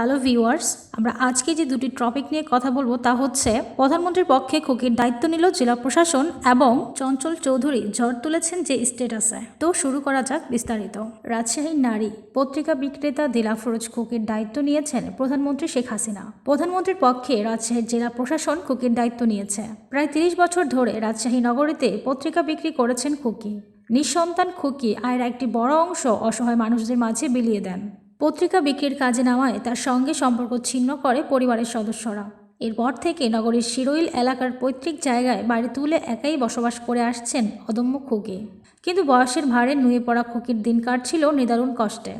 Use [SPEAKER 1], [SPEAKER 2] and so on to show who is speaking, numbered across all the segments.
[SPEAKER 1] Hello viewers, আমরা আজকে যে দুটি টপিক নিয়ে কথা বলব তা হচ্ছে, প্রধানমন্ত্রীর পক্ষে খুকির দায়িত্ব নিল জেলা প্রশাসন এবং চঞ্চল চৌধুরী ঝড় তুলেছেন যে স্টেটাসে তো শুরু করা যাক বিস্তারিত। রাজশাহীর নারী পত্রিকা বিক্রেতা দিলাফরোজ খুকির দায়িত্ব নিয়েছেন প্রধানমন্ত্রী শেখ হাসিনা। প্রধানমন্ত্রীর পক্ষে রাজশাহীর জেলা প্রশাসন খুকির দায়িত্ব নিয়েছে। প্রায় তিরিশ বছর ধরে রাজশাহী নগরীতে পত্রিকা বিক্রি করেছেন খুকি। নিঃসন্তান খুকি আয়ের একটি বড় অংশ অসহায় মানুষদের মাঝে বিলিয়ে দেন। পত্রিকা বিক্রির কাজে নামায়, তার সঙ্গে সম্পর্ক ছিন্ন করে পরিবারের সদস্যরা। এরপর থেকে নগরের শিরোইল এলাকার পৈতৃক জায়গায় বাড়ি তুলে একাই বসবাস করে আসছেন অদম্য খুকি। কিন্তু বয়সের ভারে নুয়ে পড়া খুকির দিন কাটছিল নিদারুণ কষ্টে।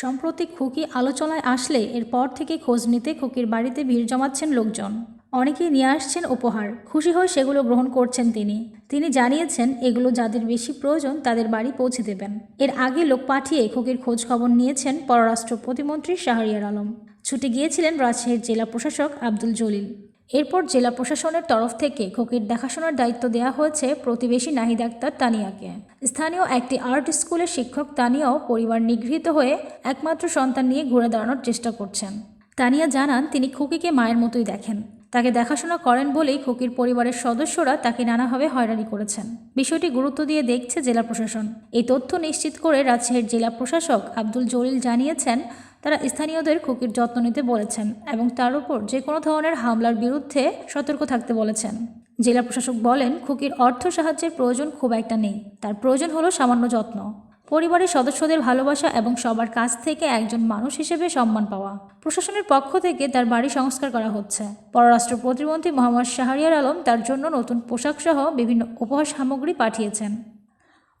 [SPEAKER 1] সম্প্রতি খুকি আলোচনায় আসলে এরপর থেকে খোঁজ নিতে খুকির বাড়িতে ভিড় জমাচ্ছেন লোকজন। অনেকেই নিয়ে আসছেন উপহার। খুশি হয়ে সেগুলো গ্রহণ করছেন তিনি। তিনি জানিয়েছেন, এগুলো যাদের বেশি প্রয়োজন, তাদের বাড়ি পৌঁছে দেবেন। এর আগে লোক পাঠিয়ে খুকির খোঁজ খবর নিয়েছেন পররাষ্ট্র প্রতিমন্ত্রী শাহরিয়ার আলম। ছুটে গিয়েছিলেন রাজশাহীর জেলা প্রশাসক আব্দুল জলিল। এরপর জেলা প্রশাসনের তরফ থেকে খুকির দেখাশোনার দায়িত্ব দেওয়া হয়েছে প্রতিবেশী নাহিদ আক্তার তানিয়াকে। স্থানীয় একটি আর্ট স্কুলের শিক্ষক তানিয়াও পরিবার নিগৃহীত হয়ে একমাত্র সন্তান নিয়ে ঘুরে দাঁড়ানোর চেষ্টা করছেন। তানিয়া জানান, তিনি খুকিকে মায়ের মতোই দেখেন। তাকে দেখাশোনা করেন বলেই খুকির পরিবারের সদস্যরা তাকে নানাভাবে হয়রানি করেছেন। বিষয়টি গুরুত্ব দিয়ে দেখছে জেলা প্রশাসন। এই তথ্য নিশ্চিত করে রাজশাহীর জেলা প্রশাসক আব্দুল জলিল জানিয়েছেন, তারা স্থানীয়দের খুকির যত্ন নিতে বলেছেন এবং তার উপর যে কোনো ধরনের হামলার বিরুদ্ধে সতর্ক থাকতে বলেছেন। জেলা প্রশাসক বলেন, খুকির অর্থ সাহায্যের প্রয়োজন খুব একটা নেই। তার প্রয়োজন হলো সামান্য যত্ন। পরিবারের সদস্যদের ভালোবাসা এবং সবার কাছ থেকে একজন মানুষ হিসেবে সম্মান পাওয়া। প্রশাসনের পক্ষ থেকে তার বাড়ি সংস্কার করা হচ্ছে। পররাষ্ট্র প্রতিমন্ত্রী মোহাম্মদ শাহরিয়ার আলম তার জন্য নতুন পোশাক সহ বিভিন্ন উপহার সামগ্রী পাঠিয়েছেন।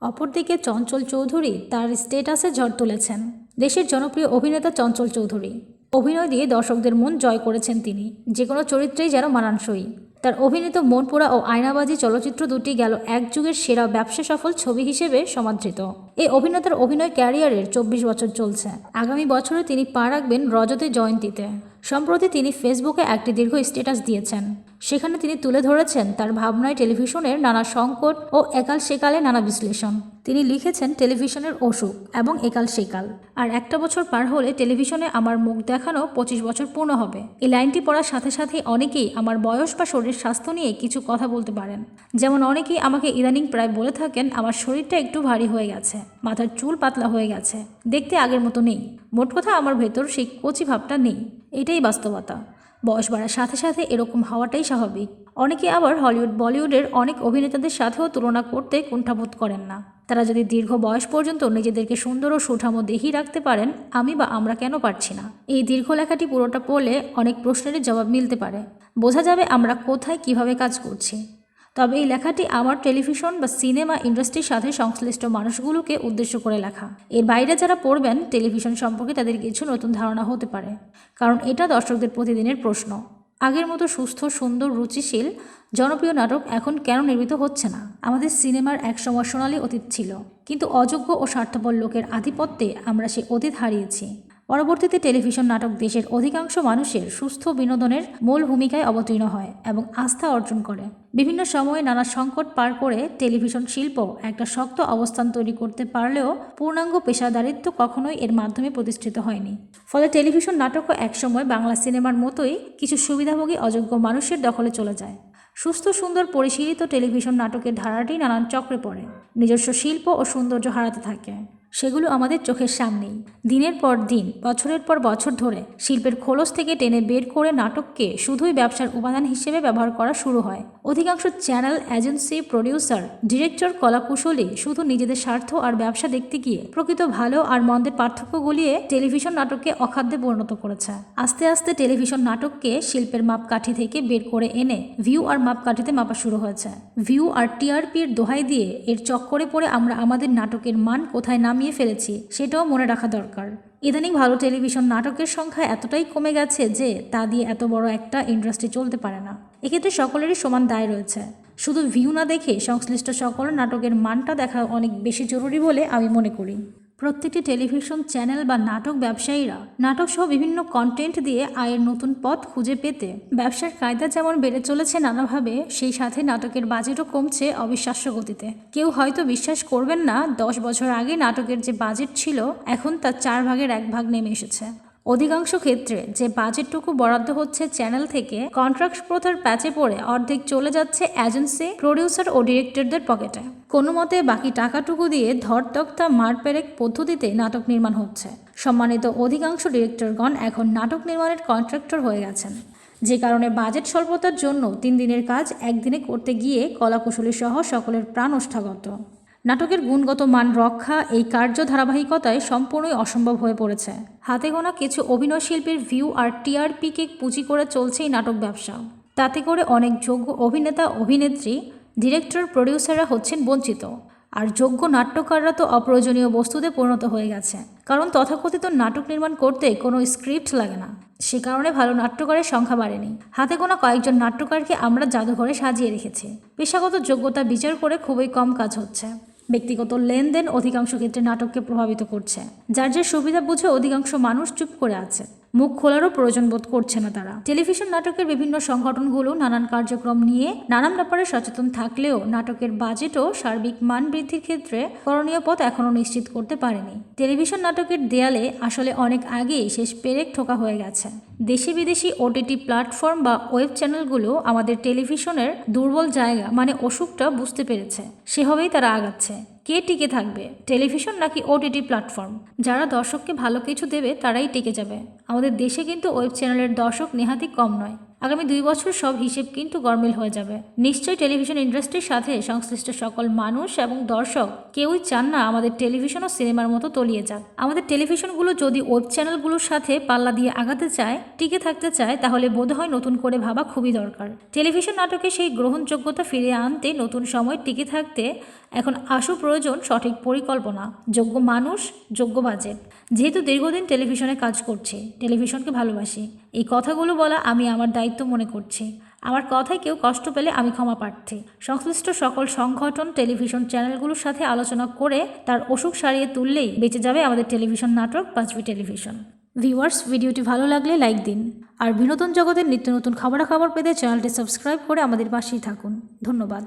[SPEAKER 1] অপরদিকে চঞ্চল চৌধুরী তার স্টেটাসে ঝড় তুলেছেন। দেশের জনপ্রিয় অভিনেতা চঞ্চল চৌধুরী। অভিনয় দিয়ে দর্শকদের মন জয় করেছেন তিনি। যে কোনো চরিত্রেই যেন মানানসই। তার অভিনীত মনপুরা ও আয়নাবাজি চলচ্চিত্র দুটি গেল এক যুগের সেরা ব্যবসা সফল ছবি হিসেবে সমাদৃত। এই অভিনেতার অভিনয় ক্যারিয়ারের চব্বিশ বছর চলছে। আগামী বছরে তিনি পা রাখবেন রজতে জয়ন্তীতে। সম্প্রতি তিনি ফেসবুকে একটি দীর্ঘ স্ট্যাটাস দিয়েছেন। সেখানে তিনি তুলে ধরেছেন তার ভাবনায় টেলিভিশনের নানা সংকট ও একাল সেকালে নানা বিশ্লেষণ। তিনি লিখেছেন, টেলিভিশনের অসুখ এবং একাল সেকাল। আর একটা বছর পার হলে টেলিভিশনে আমার মুখ দেখানো পঁচিশ বছর পূর্ণ হবে। এই লাইনটি পড়ার সাথে সাথে অনেকেই আমার বয়স বা শরীর স্বাস্থ্য নিয়ে কিছু কথা বলতে পারেন। যেমন অনেকেই আমাকে ইদানিং প্রায় বলে থাকেন, আমার শরীরটা একটু ভারী হয়ে গেছে। মাথার চুল পাতলা হয়ে গেছে। দেখতে আগের মতো নেই। মোট কথা আমার ভেতর সেই কচি ভাবটা নেই। এটাই বাস্তবতা। বয়স বাড়ার সাথে সাথে এরকম হওয়াটাই স্বাভাবিক। অনেকে আবার হলিউড, বলিউডের অনেক অভিনেতাদের সাথেও তুলনা করতে কুণ্ঠাবোধ করেন না। তারা যদি দীর্ঘ বয়স পর্যন্ত নিজেদেরকে সুন্দর ও সুঠামো দেহি রাখতে পারেন, আমি বা আমরা কেন পারছি না? এই দীর্ঘ লেখাটি পুরোটা পড়লে অনেক প্রশ্নের জবাব মিলতে পারে। বোঝা যাবে আমরা কোথায় কীভাবে কাজ করছি। তবে এই লেখাটি আমার টেলিভিশন বা সিনেমা ইন্ডাস্ট্রির সাথে সংশ্লিষ্ট মানুষগুলোকে উদ্দেশ্য করে লেখা। এর বাইরে যারা পড়বেন, টেলিভিশন সম্পর্কে তাদের কিছু নতুন ধারণা হতে পারে। কারণ এটা দর্শকদের প্রতিদিনের প্রশ্ন। আগের মতো সুস্থ, সুন্দর, রুচিশীল, জনপ্রিয় নাটক এখন কেন নির্মিত হচ্ছে না? আমাদের সিনেমার একসময় সোনালী অতীত ছিল। কিন্তু অযোগ্য ও স্বার্থপর লোকের আধিপত্যে আমরা সে অতীত হারিয়েছি। পরবর্তীতে টেলিভিশন নাটক দেশের অধিকাংশ মানুষের সুস্থ বিনোদনের মূল ভূমিকায় অবতীর্ণ হয় এবং আস্থা অর্জন করে। বিভিন্ন সময়ে নানা সংকট পার করে টেলিভিশন শিল্প একটা শক্ত অবস্থান তৈরি করতে পারলেও পূর্ণাঙ্গ পেশাদারিত্ব কখনোই এর মাধ্যমে প্রতিষ্ঠিত হয়নি। ফলে টেলিভিশন নাটকও একসময় বাংলা সিনেমার মতোই কিছু সুবিধাভোগী অযোগ্য মানুষের দখলে চলে যায়। সুস্থ, সুন্দর, পরিশীলিত টেলিভিশন নাটকের ধারাটি নানান চক্রে পড়ে। নিজস্ব শিল্প ও সৌন্দর্য হারাতে থাকে। সেগুলো আমাদের চোখের সামনেই। দিনের পর দিন, বছরের পর বছর ধরে শিল্পের খোলস থেকে টেনে বের করে নাটককে শুধুই ব্যবসার উপাদান হিসেবে ব্যবহার করা শুরু হয়। অধিকাংশ চ্যানেল এজেন্সি, প্রডিউসার, ডিরেক্টর, কলাকুশলী শুধু নিজেদের স্বার্থ আর ব্যবসা দেখতে গিয়ে প্রকৃত ভালো আর মন্দের পার্থক্য গুলিয়ে টেলিভিশন নাটককে অখাদ্যে পরিণত করেছে। আস্তে আস্তে টেলিভিশন নাটককে শিল্পের মাপকাঠি থেকে বের করে এনে ভিউ আর মাপকাঠিতে মাপা শুরু হয়েছে। ভিউ আর টিআরপির দোহাই দিয়ে এর চক্করে পড়ে আমরা আমাদের নাটকের মান কোথায় নামিয়ে ফেলেছি, সেটাও মনে রাখা দরকার। ইদানিং ভালো টেলিভিশন নাটকের সংখ্যা এতটাই কমে গেছে যে তা দিয়ে এত বড় একটা ইন্ডাস্ট্রি চলতে পারে না। এক্ষেত্রে সকলেরই সমান দায় রয়েছে। শুধু ভিউ না দেখে সংশ্লিষ্ট সকল নাটকের মানটা দেখা অনেক বেশি জরুরি বলে আমি মনে করি। প্রত্যেকটি টেলিভিশন চ্যানেল বা নাটক ব্যবসায়ীরা নাটক সহ বিভিন্ন কন্টেন্ট দিয়ে আয়ের নতুন পথ খুঁজে পেতে। ব্যবসার কায়দা যেমন বেড়ে চলেছে নানাভাবে, সেই সাথে নাটকের বাজেটও কমছে অবিশ্বাস্য গতিতে। কেউ হয়তো বিশ্বাস করবেন না, দশ বছর আগে নাটকের যে বাজেট ছিল, এখন তার চার ভাগের এক ভাগ নেমে এসেছে। অধিকাংশ ক্ষেত্রে যে বাজেটটুকু বরাদ্দ হচ্ছে চ্যানেল থেকে কন্ট্রাক্ট প্রথার প্যাচে পড়ে অর্ধেক চলে যাচ্ছে এজেন্সি প্রডিউসার ও ডিরেক্টরদের পকেটে কোনো মতে বাকি টাকাটুকু দিয়ে ধরতক্তা মারপেরেক পদ্ধতিতে নাটক নির্মাণ হচ্ছে। সম্মানিত অধিকাংশ ডিরেক্টরগণ এখন নাটক নির্মাণের কন্ট্রাক্টর হয়ে গেছেন। যে কারণে বাজেট স্বল্পতার জন্য তিন দিনের কাজ একদিনে করতে গিয়ে কলাকুশলী সহ সকলের প্রাণ ওষ্ঠাগত। নাটকের গুণগত মান রক্ষা এই কার্য ধারাবাহিকতায় সম্পূর্ণই অসম্ভব হয়ে পড়েছে। হাতে গোনা কিছু অভিনয় শিল্পীর ভিউ আর টিআরপিকে পুঁজি করে চলছে এই নাটক ব্যবসা। তাতে করে অনেক যোগ্য অভিনেতা, অভিনেত্রী ডিরেক্টর প্রডিউসাররা হচ্ছেন বঞ্চিত। আর যোগ্য নাট্যকাররা তো অপ্রয়োজনীয় বস্তুতে পরিণত হয়ে গেছে। কারণ তথাকথিত নাটক নির্মাণ করতে কোনো স্ক্রিপ্ট লাগে না। সে কারণে ভালো নাট্যকারের সংখ্যা বাড়েনি। হাতে গোনা কয়েকজন নাট্যকারকে আমরা জাদুঘরে সাজিয়ে রেখেছি। পেশাগত যোগ্যতা বিচার করে খুবই কম কাজ হচ্ছে। ব্যক্তিগত লেনদেন অধিকাংশ ক্ষেত্রে নাটককে প্রভাবিত করছে। যার যে সুবিধা বুঝে অধিকাংশ মানুষ চুপ করে আছে। মুখ খোলারও প্রয়োজন বোধ করছে না তারা। টেলিভিশন নাটকের বিভিন্ন সংগঠনগুলো নানান কার্যক্রম নিয়ে নানান ব্যাপারে সচেতন থাকলেও নাটকের বাজেট ও সার্বিক মান বৃদ্ধির ক্ষেত্রে করণীয় পথ এখনও নিশ্চিত করতে পারেনি। টেলিভিশন নাটকের দেয়ালে আসলে অনেক আগেই শেষ পেরেক ঠোকা হয়ে গেছে। দেশি বিদেশি ওটিটি প্ল্যাটফর্ম বা ওয়েব চ্যানেলগুলো আমাদের টেলিভিশনের দুর্বল জায়গা মানে অসুখটা বুঝতে পেরেছে। সেভাবেই তারা আগাচ্ছে। কে টিকে থাকবে, টেলিভিশন নাকি ওটিটি প্ল্যাটফর্ম? যারা দর্শককে ভালো কিছু দেবে, তারাই টিকে যাবে। আমাদের দেশে কিন্তু ওয়েব চ্যানেলের দর্শক নেহাতি কম নয়। আগামী দুই বছর সব হিসেব কিন্তু গরমিল হয়ে যাবে। নিশ্চয়ই টেলিভিশন ইন্ডাস্ট্রির সাথে সংশ্লিষ্ট সকল মানুষ এবং দর্শক কেউই চান না আমাদের টেলিভিশন ও সিনেমার মতো তলিয়ে যাক। আমাদের টেলিভিশনগুলো যদি ওয়েব চ্যানেলগুলোর সাথে পাল্লা দিয়ে আগাতে চায়, টিকে থাকতে চায়, তাহলে বোধহয় নতুন করে ভাবা খুবই দরকার। টেলিভিশন নাটকে সেই গ্রহণযোগ্যতা ফিরিয়ে আনতে নতুন সময় টিকে থাকতে এখন আশু প্রয়োজন সঠিক পরিকল্পনা, যোগ্য মানুষ, যোগ্য বাজেট। যেহেতু দীর্ঘদিন টেলিভিশনে কাজ করছি, টেলিভিশনকে ভালোবাসি। এই কথাগুলো বলা আমি আমার দায়িত্ব মনে করছি। আমার কথায় কেউ কষ্ট পেলে আমি ক্ষমা প্রার্থী। সংশ্লিষ্ট সকল সংগঠন, টেলিভিশন চ্যানেলগুলোর সাথে আলোচনা করে তার অসুখ সারিয়ে তুললেই বেঁচে যাবে আমাদের টেলিভিশন নাটক পাঁচবি টেলিভিশন। ভিউয়ার্স, ভিডিওটি ভালো লাগলে লাইক দিন। আর বিনোদন জগতের নিত্য নতুন খবরাখবর পেতে চ্যানেলটি সাবস্ক্রাইব করে আমাদের পাশেই থাকুন। ধন্যবাদ।